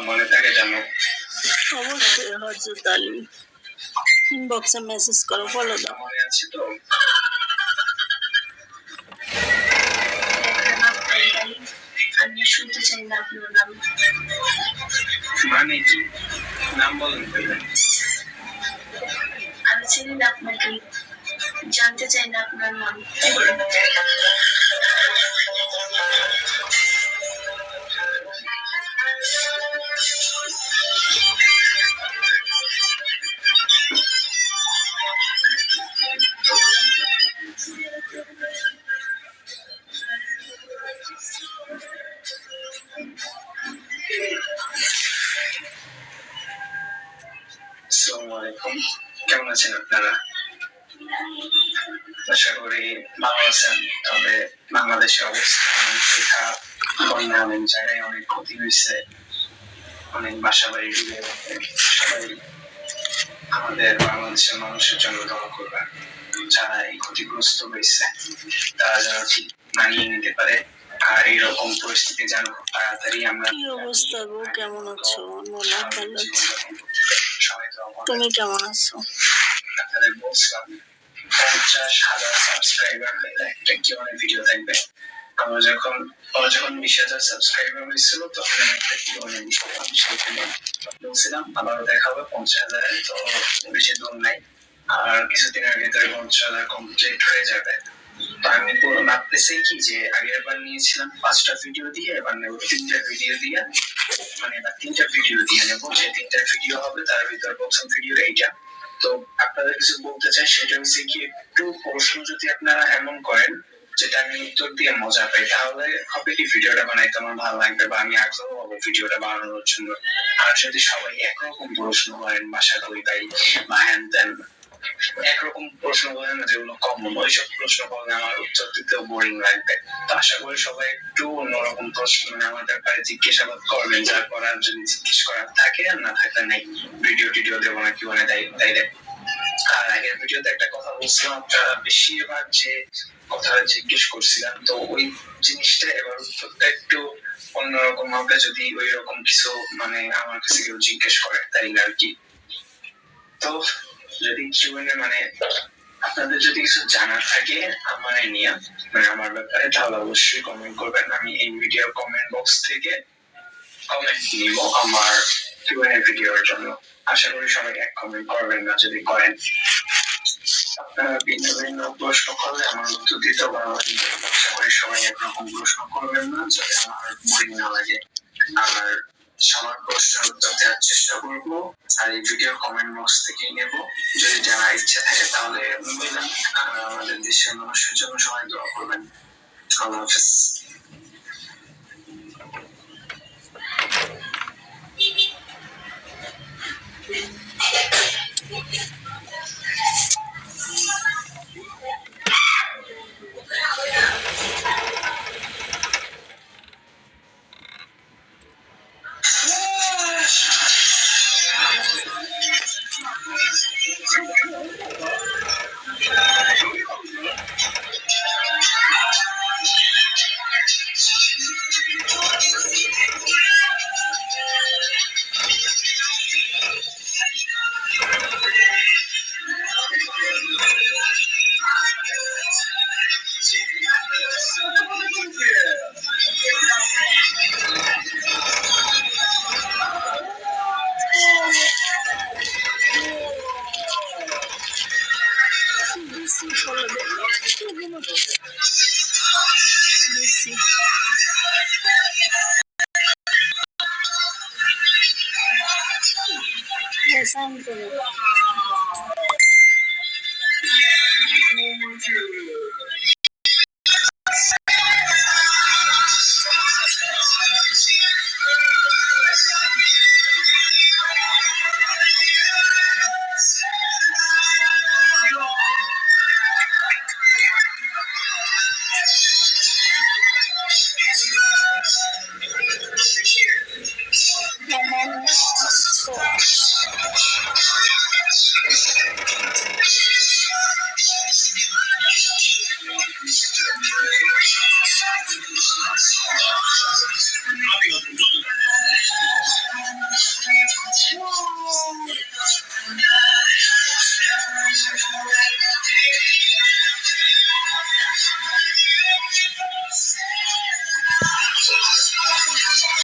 মনে থাকে জানো? অবশ্যই হজরত আলী। ইনবক্সে মেসেজ করো ফলো দাও। আছে তো? আমি শুনতে চাই না আপনার নাম মানে কি? নাম বলেন আমি চিনি না আপনাকে জানতে চাই না আপনার নাম। আলাইকুম করি ভালো তবে বাংলাদেশের অবস্থা অনেক জায়গায় অনেক ক্ষতি হয়েছে। অনেক বাসা বাড়ি সবাই আমাদের বাংলাদেশের মানুষের জন্য দোয়া করবেন। যারা এই ক্ষতিগ্রস্ত হয়েছে তারা যেন ঠিক মানিয়ে নিতে পারে আর এরকম পরিস্থিতি যেন খুব তাড়াতাড়ি আমরা কি অবস্থা গো? কেমন আছো? মোলা ভালো আছি। তুমি কেমন আছো? আপনাদের বলছিলাম পঞ্চাশ হাজার সাবস্ক্রাইবার হলে একটা কি অনেক ভিডিও থাকবে আমরা যখন আমরা যখন বিশ হাজার সাবস্ক্রাইবার হয়েছিল তখন একটা কি অনেক দিয়েছিলাম সেখানে বলছিলাম আবারও দেখা হবে পঞ্চাশ হাজারে তো বেশি দূর নাই। আর কিছুদিনের ভিতরে পঞ্চাশ হাজার কমপ্লিট হয়ে যাবে। তো আমি ভাবতেছি কি যে আগের বার নিয়েছিলাম পাঁচটা ভিডিও দিয়ে, এবার নেব তিনটা ভিডিও দিয়ে। মানে তিনটা ভিডিও দিয়ে নেব, যে তিনটা ভিডিও হবে তার ভিতর প্রথম ভিডিও এইটা। তো আপনাদের কিছু বলতে চাই, সেটা হচ্ছে কি, একটু প্রশ্ন যদি আপনারা এমন করেন, যেটা আমি উত্তর দিয়ে মজা পাই, তাহলে হবে কি ভিডিওটা বানাইতে আমার ভালো লাগবে বা আমি আগ্রহ হব ভিডিওটা বানানোর জন্য। আর যদি সবাই একরকম প্রশ্ন করেন, বাসা কই পাই বা হ্যান ত্যান একরকম প্রশ্ন করেন যেগুলো কমন ওইসব প্রশ্ন করলে আমার উত্তর দিতেও বোরিং লাগবে তো আশা করি সবাই একটু অন্যরকম প্রশ্ন মানে আমার ব্যাপারে জিজ্ঞাসাবাদ করবেন যা করার যদি জিজ্ঞেস করার থাকে আর না থাকলে নেই ভিডিও টিডিও দেবো না, কি মানে তাই তাই আর আগের ভিডিওতে একটা কথা বলছিলাম বেশিরভাগ যে কথাটা জিজ্ঞেস করছিলাম, তো ওই জিনিসটা এবার উত্তরটা একটু অন্যরকম হবে যদি ওই রকম কিছু মানে আমার কাছে কেউ জিজ্ঞেস করে তাই না আর কি। তো যদি কিউএনএ মানে আপনাদের যদি কিছু জানার থাকে, আমার নিয়ে মানে আমার ব্যাপারে, তাহলে অবশ্যই কমেন্ট করবেন। আমি এই ভিডিও কমেন্ট বক্স থেকে কমেন্ট নিব আমার কিউএনএ ভিডিওর জন্য। আশা করি সবাই এক কমেন্ট করবেন না, যদি করেন। আপনারা ভিন্ন ভিন্ন প্রশ্ন করলে আমার উত্তর দিতে লাগবে আশা করি সবাই একরকম প্রশ্ন করবেন না, যাতে আমার বোরিং না লাগে। আর সবার প্রশ্নের উত্তর দেওয়ার চেষ্টা করব। আর এই ভিডিও কমেন্ট বক্স থেকে নেব। যদি জানার ইচ্ছা থাকে তাহলে আমাদের দেশের মানুষের জন্য সবাই দোয়া করবেন। আল্লাহ হাফেজ। แป้